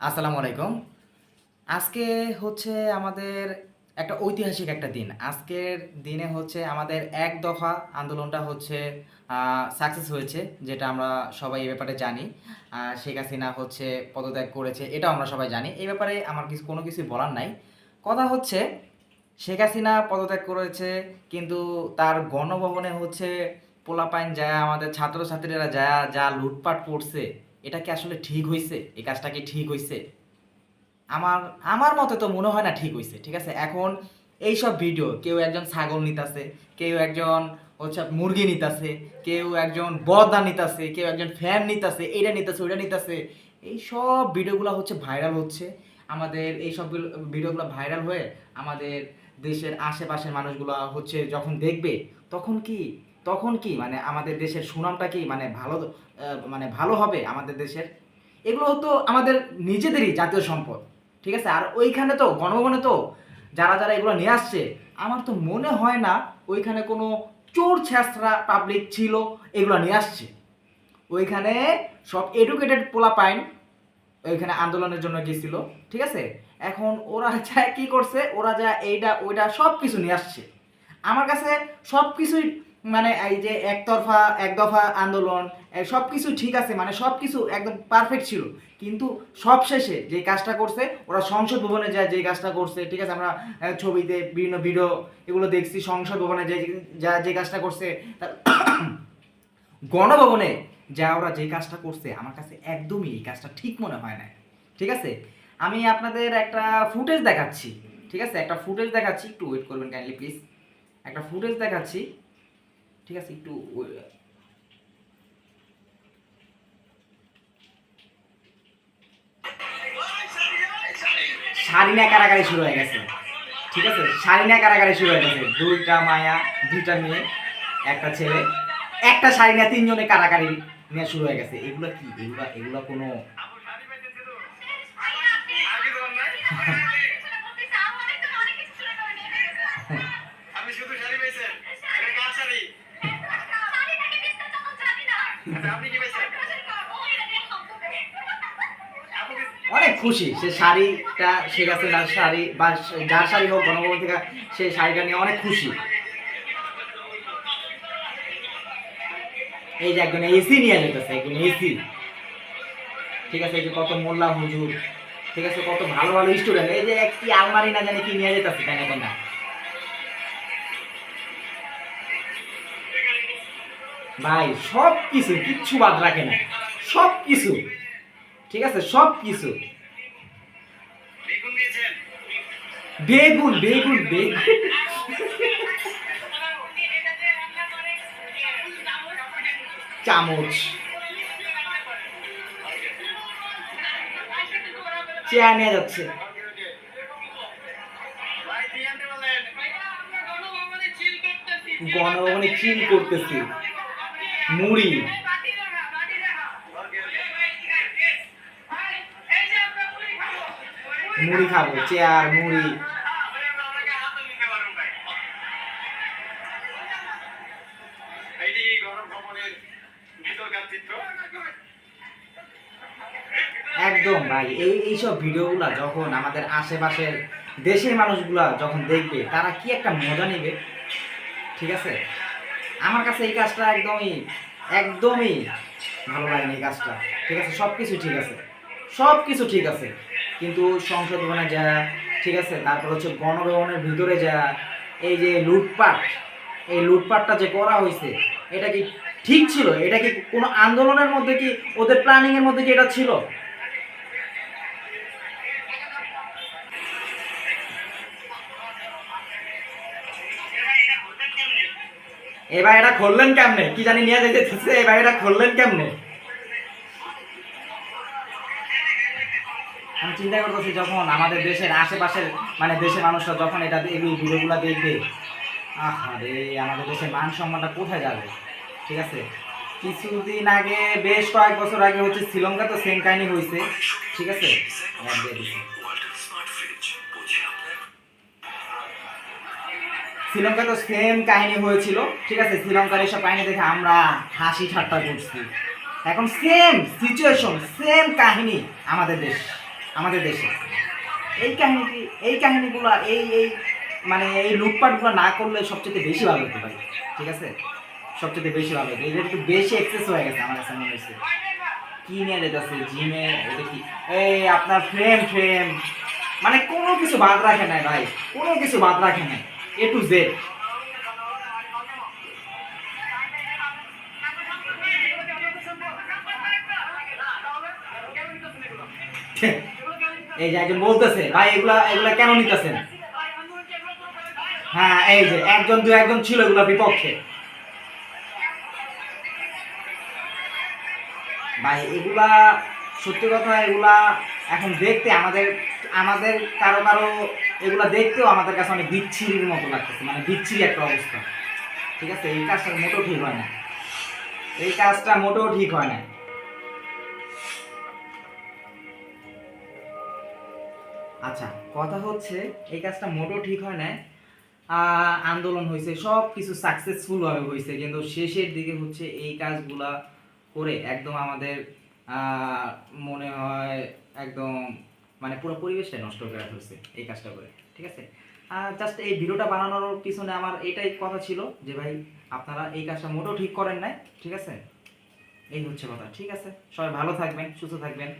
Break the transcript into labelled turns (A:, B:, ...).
A: আসসালামু আলাইকুম। আজকে হচ্ছে আমাদের একটা ঐতিহাসিক একটা দিন। আজকের দিনে হচ্ছে আমাদের এক দফা আন্দোলনটা হচ্ছে সাকসেস হয়েছে, যেটা আমরা সবাই এই ব্যাপারে জানি। শেখ হাসিনা হচ্ছে পদত্যাগ করেছে, এটাও আমরা সবাই জানি। এই ব্যাপারে আমার কিছু, কোনো কিছু বলার নাই। কথা হচ্ছে, শেখ হাসিনা পদত্যাগ করেছে, কিন্তু তার গণভবনে হচ্ছে পোলাপাইন যায়, আমাদের ছাত্রছাত্রীরা যা যা লুটপাট করছে এটা কি আসলে ঠিক হয়েছে এই কাজটা কি ঠিক হয়েছে আমার আমার মতে তো মনে হয় না ঠিক হয়েছে ঠিক আছে? এখন এই সব ভিডিও কেউ একজন ছাগল নিতাছে, কেউ একজন হচ্ছে মুরগি নিতাছে, কেউ একজন বদা নিতাছে, কেউ একজন ফ্যান নিতাছে, এইটা নিতাছে, ওইটা নিতাছে এই সব ভিডিওগুলো হচ্ছে ভাইরাল হচ্ছে। আমাদের এই সব ভিডিওগুলো ভাইরাল হয়ে আমাদের দেশের আশেপাশের মানুষগুলো হচ্ছে যখন দেখবে, তখন কি তখন কি মানে আমাদের দেশের সুনামটা কি মানে ভালো মানে ভালো হবে আমাদের দেশের? এগুলো তো আমাদের নিজেদেরই জাতীয় সম্পদ, ঠিক আছে? আর ওইখানে তো, গণভবনে তো যারা যারা এগুলো নিয়ে আসছে, আমার তো মনে হয় না ওইখানে কোনো চোর ছ্যাঁচড়া পাবলিক ছিল এগুলো নিয়ে আসছে। ওইখানে সব এডুকেটেড পোলা পাইন ওইখানে আন্দোলনের জন্য গেছিল ঠিক আছে? এখন ওরা যা কি করছে, ওরা যা এইটা ওইটা সব কিছু নিয়ে আসছে। আমার কাছে সব কিছুই মানে এই যে একতরফা এক দফা আন্দোলন সব কিছু ঠিক আছে মানে সব কিছু একদম পারফেক্ট ছিল। কিন্তু সব শেষে যে কাজটা করছে, ওরা সংসদ ভবনে যায়, যে কাজটা করছে, ঠিক আছে, আমরা ছবিতে বিভিন্ন ভিডিও এগুলো দেখছি, সংসদ ভবনে যে যা, যে কাজটা করছে গণভবনে যা ওরা যে কাজটা করছে, আমার কাছে একদমই এই কাজটা ঠিক মনে হয় না ঠিক আছে? আমি আপনাদের একটা ফুটেজ দেখাচ্ছি। ঠিক আছে? একটা ফুটেজ দেখাচ্ছি, একটু ওয়েট করবেন কাইন্ডলি প্লিজ একটা ফুটেজ দেখাচ্ছি। ঠিক আছে, একটু শারিনা কারাগারি শুরু হয়ে গেছে। ঠিক আছে, শারিনা কারাগারি শুরু হয়ে গেছে। দুইটা মায়া, দুইটা মেয়ে, একটা ছেলে, একটা শারিনা, তিনজনে কারাগারি নিয়ে শুরু হয়ে গেছে। এগুলো কি? এগুলো এগুলো কোনো
B: আপনি শুধু শাড়ি পেয়েছেন এটা কার শাড়ি আচ্ছা, আপনি কি পেয়েছেন আপু কি-
A: অনেক খুশি, সে শাড়িটা সে গেছে তার শাড়ি বা যার শাড়ি হোক, গণভবন থেকে সে শাড়িটা নিয়ে অনেক খুশি। এই যে একজন এসি নিয়ে যেতেছে, একজন এসি। ঠিক আছে, এই যে কত মোল্লা হুজুর, ঠিক আছে, কত ভালো ভালো স্টুডেন্ট এই যে একটি আলমারি না জানি কি নিয়ে যেতেছে, কেন কেন ভাই সব কিছু, কিচ্ছু বাদ রাখে না। সব কিছু। ঠিক আছে? সব কিছু।
B: বেগুন
A: বেগুন বেগুন। চামচ। চেয়ার নিয়ে যাচ্ছে। গণভবনে চিল করতেছি। মুড়ি। মুড়ি খাব। চেয়ার মুড়ি। একদম ভাই এই এইসব ভিডিওগুলা যখন আমাদের আশেপাশের দেশের মানুষগুলা যখন দেখবে তারা কি একটা মজা নেবে? ঠিক আছে? আমার কাছে এই কাজটা একদমই একদমই ভালো লাগেনি এই কাজটা। ঠিক আছে সব কিছু ঠিক আছে সব কিছু ঠিক আছে। কিন্তু সংসদ ভবনে যা, ঠিক আছে, তারপর হচ্ছে গণভবনের ভিতরে যা, এই যে লুটপাট, এই লুটপাটটা যে করা হয়েছে, এটা কি ঠিক ছিল? এটা কি কোনো আন্দোলনের মধ্যে কি, ওদের প্ল্যানিং এর মধ্যে কি এটা ছিল? এবার এটা খুললেন কেমনে? কি জানি নিয়ে যেতেছে এবার এটা খুললেন কেমনে? আমি চিন্তা করতেছি যখন আমাদের দেশের আশেপাশের মানে দেশের মানুষরা যখন এটা এই ভিডিওগুলো দেখবে আহা রে আমাদের দেশের মান সম্মানটা কোথায় যাবে? ঠিক আছে? কিছুদিন আগে, বেশ কয়েক বছর আগে হচ্ছে শ্রীলঙ্কা তো সেম কাহিনী হয়েছে ঠিক আছে? শ্রীলঙ্কা তো সেম কাহিনী হয়েছিল। ঠিক আছে? শ্রীলঙ্কার এইসব কাহিনী দেখে আমরা হাসি ঠাট্টা করছি। এখন সেম সিচুয়েশন সেম কাহিনী আমাদের দেশ, আমাদের দেশে। এই কাহিনীটি এই কাহিনীগুলো, এই এই মানে এই লুটপাটগুলো না করলে সবচেয়ে বেশি ভালো হতে পারে ঠিক আছে? সবচেয়ে বেশি ভালো হতো। এটা একটু বেশি এক্সেস হয়ে গেছে আমার কাছে মনে হয়েছে। কি নিয়ে যেতেছে জিমে এটা কি? এই আপনার ফ্রেম ফ্রেম মানে কোনো কিছু বাদ রাখে নাই ভাই। কোনো কিছু বাদ রাখে নাই। এ টু জেড এই যে একজন বলতেছে ভাই এগুলা এগুলা কেন নিতেছেন? হ্যাঁ এই যে একজন দু একজন ছিল এগুলা বিপক্ষে। ভাই এগুলা সত্যি কথা এগুলা এখন দেখতে আমাদের আমাদের কারও কারও এগুলা দেখতেও আমাদের কাছে অনেক বিচ্ছিরির মতো লাগতেছে মানে বিচ্ছিরি একটা অবস্থা। ঠিক আছে? এই কাজটা মোটেও ঠিক হয় না। এই কাজটা মোটেও ঠিক হয় না। আচ্ছা কথা হচ্ছে এই কাজটা মোটেও ঠিক হয় না। আন্দোলন হয়েছে সব কিছু সাকসেসফুল ভাবে হয়েছে, কিন্তু শেষের দিকে হচ্ছে এই কাজগুলা করে একদম আমাদের মনে হয় একদম মানে পুরো পরিবেশটা নষ্ট করে ফেলছে এই কাজটা করে, ঠিক আছে? জাস্ট এই ভিডিওটা বানানোর পিছনে আমার এটাই কথা ছিল যে ভাই, আপনারা এই কাজটা মোটেও ঠিক করেন নাই, ঠিক আছে? এই হচ্ছে কথা, ঠিক আছে? সবাই ভালো থাকবেন, সুস্থ থাকবেন।